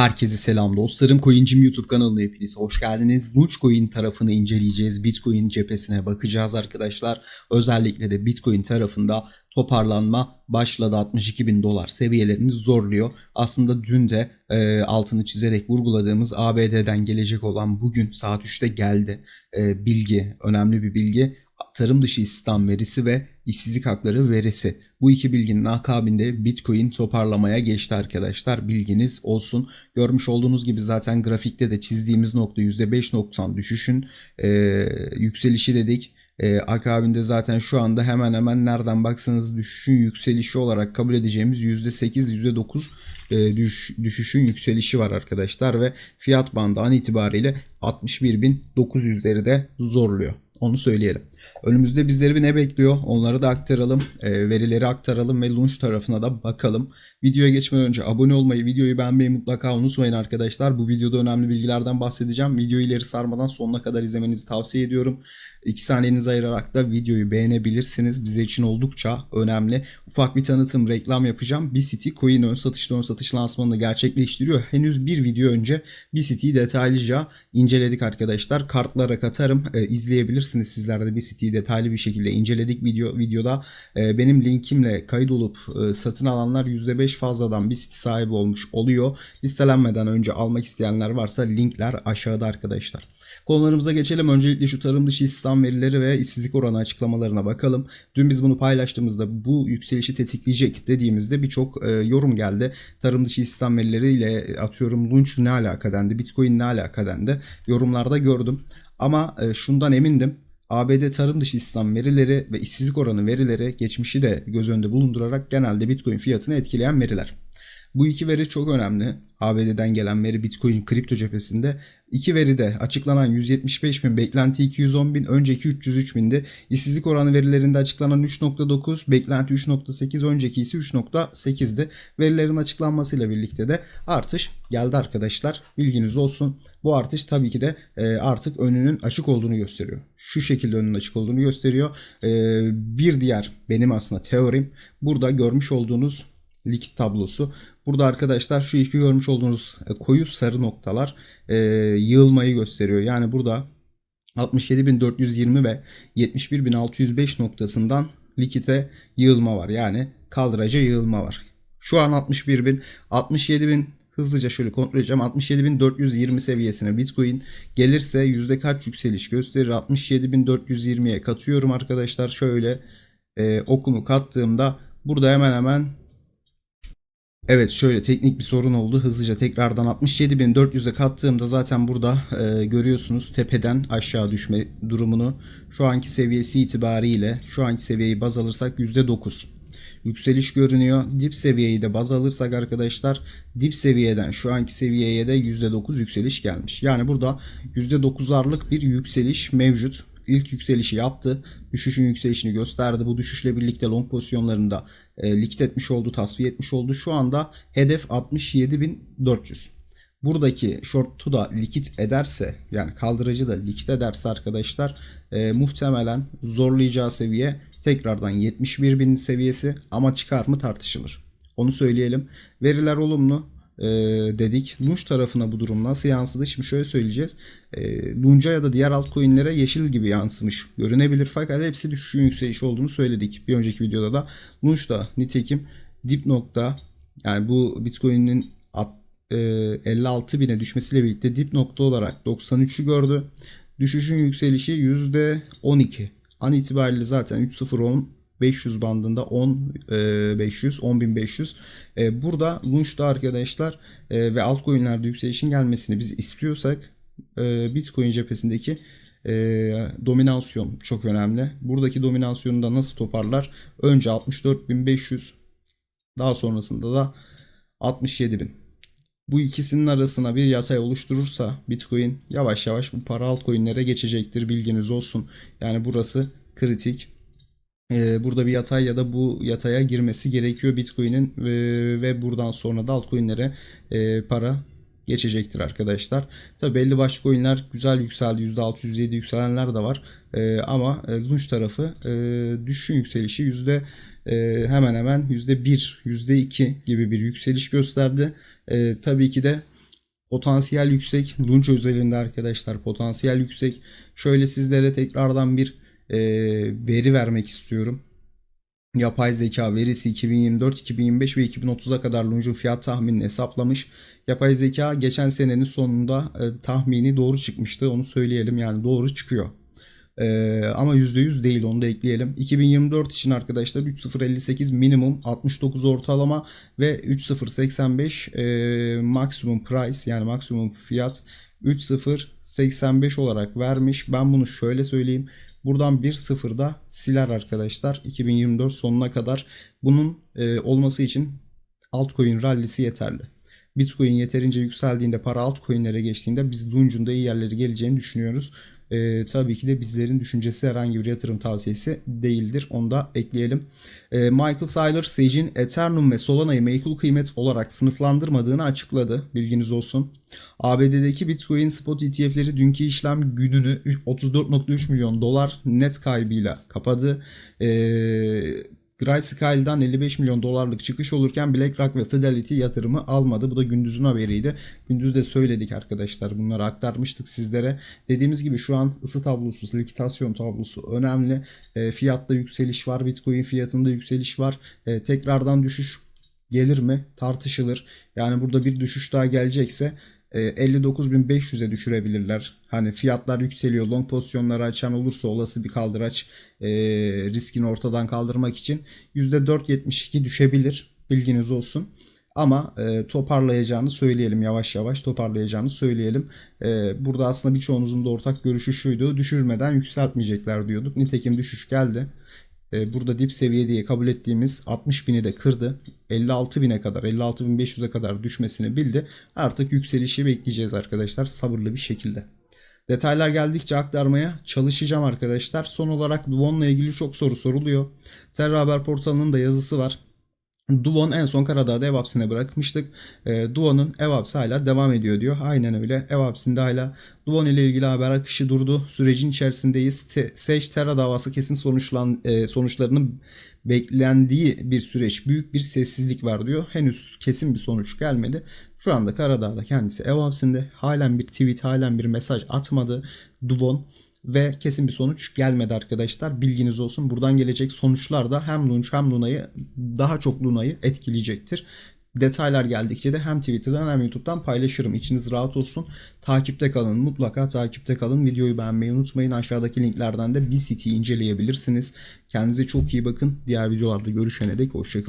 Herkese selam dostlarım. Coincim YouTube kanalına hepiniz hoş geldiniz. Launchcoin tarafını inceleyeceğiz. Bitcoin cephesine bakacağız arkadaşlar. Özellikle de Bitcoin tarafında toparlanma başladı. 62 bin dolar seviyelerimiz zorluyor. Aslında dün de e, altını çizerek vurguladığımız ABD'den gelecek olan bugün saat 3'te geldi. E, bilgi, önemli bir bilgi tarım dışı istihdam verisi ve işsizlik hakları verisi. Bu iki bilginin akabinde Bitcoin toparlamaya geçti arkadaşlar. Bilginiz olsun. Görmüş olduğunuz gibi zaten grafikte de çizdiğimiz nokta %5.90 düşüşün e, yükselişi dedik. E, akabinde zaten şu anda hemen hemen nereden baksanız düşüşün yükselişi olarak kabul edeceğimiz %8 %9 e, düş, düşüşün yükselişi var arkadaşlar ve fiyat bandı an itibariyle 61.900'leri de zorluyor. Onu söyleyelim. Önümüzde bizleri bir ne bekliyor? Onları da aktaralım. E, verileri aktaralım ve launch tarafına da bakalım. Videoya geçmeden önce abone olmayı, videoyu beğenmeyi mutlaka unutmayın arkadaşlar. Bu videoda önemli bilgilerden bahsedeceğim. Videoyu ileri sarmadan sonuna kadar izlemenizi tavsiye ediyorum. 2 saniyenizi ayırarak da videoyu beğenebilirsiniz. Bize için oldukça önemli. Ufak bir tanıtım, reklam yapacağım. BCT Coin ön satışta ön satış lansmanını gerçekleştiriyor. Henüz bir video önce BCT'yi detaylıca inceledik arkadaşlar. Kartlara katarım. E, izleyebilirsiniz sizler de BCT'yi detaylı bir şekilde inceledik video videoda. E, benim linkimle kaydolup e, satın alanlar %5 fazladan BCT sahibi olmuş oluyor. Listelenmeden önce almak isteyenler varsa linkler aşağıda arkadaşlar. Konularımıza geçelim. Öncelikle şu tarım dışı istihdam verileri ve işsizlik oranı açıklamalarına bakalım. Dün biz bunu paylaştığımızda bu yükselişi tetikleyecek dediğimizde birçok e, yorum geldi. Tarım dışı istihdam verileriyle atıyorum Lunch ne alaka dendi, Bitcoin ne alaka dendi. Yorumlarda gördüm. Ama e, şundan emindim. ABD tarım dışı istihdam verileri ve işsizlik oranı verileri geçmişi de göz önünde bulundurarak genelde Bitcoin fiyatını etkileyen veriler. Bu iki veri çok önemli. ABD'den gelen veri Bitcoin kripto cephesinde. İki veride açıklanan 175 bin, beklenti 210 bin, önceki 303 bindi. İşsizlik oranı verilerinde açıklanan 3.9, beklenti 3.8, önceki ise 3.8'di. Verilerin açıklanmasıyla birlikte de artış geldi arkadaşlar. Bilginiz olsun. Bu artış tabii ki de e, artık önünün açık olduğunu gösteriyor. Şu şekilde önünün açık olduğunu gösteriyor. E, bir diğer benim aslında teorim burada görmüş olduğunuz likit tablosu. Burada arkadaşlar şu iki görmüş olduğunuz e, koyu sarı noktalar e, yığılmayı gösteriyor. Yani burada 67.420 ve 71.605 noktasından likite yığılma var. Yani kaldıraca yığılma var. Şu an 61.000, 67.000 hızlıca şöyle kontrol edeceğim. 67.420 seviyesine Bitcoin gelirse yüzde kaç yükseliş gösterir? 67.420'ye katıyorum arkadaşlar. Şöyle e, okumu kattığımda burada hemen hemen Evet şöyle teknik bir sorun oldu. Hızlıca tekrardan 67.400'e kattığımda zaten burada e, görüyorsunuz tepeden aşağı düşme durumunu. Şu anki seviyesi itibariyle şu anki seviyeyi baz alırsak %9 yükseliş görünüyor. Dip seviyeyi de baz alırsak arkadaşlar dip seviyeden şu anki seviyeye de %9 yükseliş gelmiş. Yani burada %9'arlık bir yükseliş mevcut ilk yükselişi yaptı. Düşüşün yükselişini gösterdi. Bu düşüşle birlikte long pozisyonlarında e, likit etmiş oldu, tasfiye etmiş oldu. Şu anda hedef 67.400. Buradaki short'u da likit ederse yani kaldırıcı da likit ederse arkadaşlar e, muhtemelen zorlayacağı seviye tekrardan 71.000 seviyesi ama çıkar mı tartışılır. Onu söyleyelim. Veriler olumlu e, dedik. Lunch tarafına bu durum nasıl yansıdı? Şimdi şöyle söyleyeceğiz. E, Lunch'a ya da diğer altcoin'lere yeşil gibi yansımış görünebilir fakat hepsi düşüşün yükselişi olduğunu söyledik. Bir önceki videoda da Lunch'da nitekim dip nokta yani bu Bitcoin'in 56 bine düşmesiyle birlikte dip nokta olarak 93'ü gördü. Düşüşün yükselişi %12. An itibariyle zaten 3.010 500 bandında 10 500 10500 burada Launch'ta arkadaşlar e, ve altcoin'lerde yükselişin gelmesini biz istiyorsak e, Bitcoin cephesindeki e, dominasyon çok önemli. Buradaki dominasyonu da nasıl toparlar? Önce 64.500 daha sonrasında da 67.000. Bu ikisinin arasına bir yatay oluşturursa Bitcoin yavaş yavaş bu para altcoin'lere geçecektir bilginiz olsun. Yani burası kritik. Ee, burada bir yatay ya da bu yataya girmesi gerekiyor Bitcoin'in ve buradan sonra da altcoin'lere e, para geçecektir arkadaşlar. Tabi belli başlı coinler güzel yükseldi. %6 %7 yükselenler de var. E, ama e, Lunch tarafı düşüşün yükselişi yüzde hemen hemen %1, %2 gibi bir yükseliş gösterdi. Tabii ki de Potansiyel yüksek. Lunch özelinde arkadaşlar potansiyel yüksek. Şöyle sizlere tekrardan bir e, veri vermek istiyorum. Yapay zeka verisi 2024, 2025 ve 2030'a kadar Lunge'un fiyat tahminini hesaplamış. Yapay zeka geçen senenin sonunda e, tahmini doğru çıkmıştı. Onu söyleyelim yani doğru çıkıyor. Ee, ama %100 değil onu da ekleyelim. 2024 için arkadaşlar 3.058 minimum 69 ortalama ve 3.085 e, maksimum price yani maksimum fiyat 3.085 olarak vermiş. Ben bunu şöyle söyleyeyim. Buradan 1.0 da siler arkadaşlar 2024 sonuna kadar. Bunun e, olması için altcoin rallisi yeterli. Bitcoin yeterince yükseldiğinde para altcoin'lere geçtiğinde biz Lunge'un da iyi yerlere geleceğini düşünüyoruz. Ee, tabii ki de bizlerin düşüncesi herhangi bir yatırım tavsiyesi değildir. Onu da ekleyelim. Ee, Michael Saylor Sage'in Ethereum ve Solana'yı meykul kıymet olarak sınıflandırmadığını açıkladı. Bilginiz olsun. ABD'deki Bitcoin spot ETF'leri dünkü işlem gününü 34.3 milyon dolar net kaybıyla kapadı. Ee, Grayscale'dan 55 milyon dolarlık çıkış olurken BlackRock ve Fidelity yatırımı almadı. Bu da gündüzün haberiydi. Gündüz de söyledik arkadaşlar. Bunları aktarmıştık sizlere. Dediğimiz gibi şu an ısı tablosu, likitasyon tablosu önemli. E, fiyatta yükseliş var. Bitcoin fiyatında yükseliş var. E, tekrardan düşüş gelir mi? Tartışılır. Yani burada bir düşüş daha gelecekse 59.500'e düşürebilirler. Hani fiyatlar yükseliyor. Long pozisyonları açan olursa olası bir kaldıraç e, riskini ortadan kaldırmak için %4.72 düşebilir. Bilginiz olsun. Ama e, toparlayacağını söyleyelim yavaş yavaş toparlayacağını söyleyelim. E, burada aslında birçoğunuzun da ortak görüşü şuydu. Düşürmeden yükseltmeyecekler diyorduk. Nitekim düşüş geldi. E, burada dip seviye diye kabul ettiğimiz 60 bini de kırdı. 56 bine kadar 56.500'e kadar düşmesini bildi. Artık yükselişi bekleyeceğiz arkadaşlar sabırlı bir şekilde. Detaylar geldikçe aktarmaya çalışacağım arkadaşlar. Son olarak Duon'la ilgili çok soru soruluyor. Terra Haber portalının da yazısı var. Duon en son Karadağ'da EVAPS'ine bırakmıştık. E, Duon'un EVAPS hala devam ediyor diyor. Aynen öyle. EVAPS'in de hala Duon ile ilgili haber akışı durdu. Sürecin içerisindeyiz. Te, Sage Terra davası kesin sonuçlan, e, sonuçlarının beklendiği bir süreç. Büyük bir sessizlik var diyor. Henüz kesin bir sonuç gelmedi. Şu anda Karadağ'da kendisi EVAPS'inde. Halen bir tweet, halen bir mesaj atmadı Duon ve kesin bir sonuç gelmedi arkadaşlar. Bilginiz olsun. Buradan gelecek sonuçlar da hem Lunch hem Luna'yı daha çok Luna'yı etkileyecektir. Detaylar geldikçe de hem Twitter'dan hem YouTube'dan paylaşırım. İçiniz rahat olsun. Takipte kalın. Mutlaka takipte kalın. Videoyu beğenmeyi unutmayın. Aşağıdaki linklerden de BCT'yi inceleyebilirsiniz. Kendinize çok iyi bakın. Diğer videolarda görüşene dek hoşçakalın.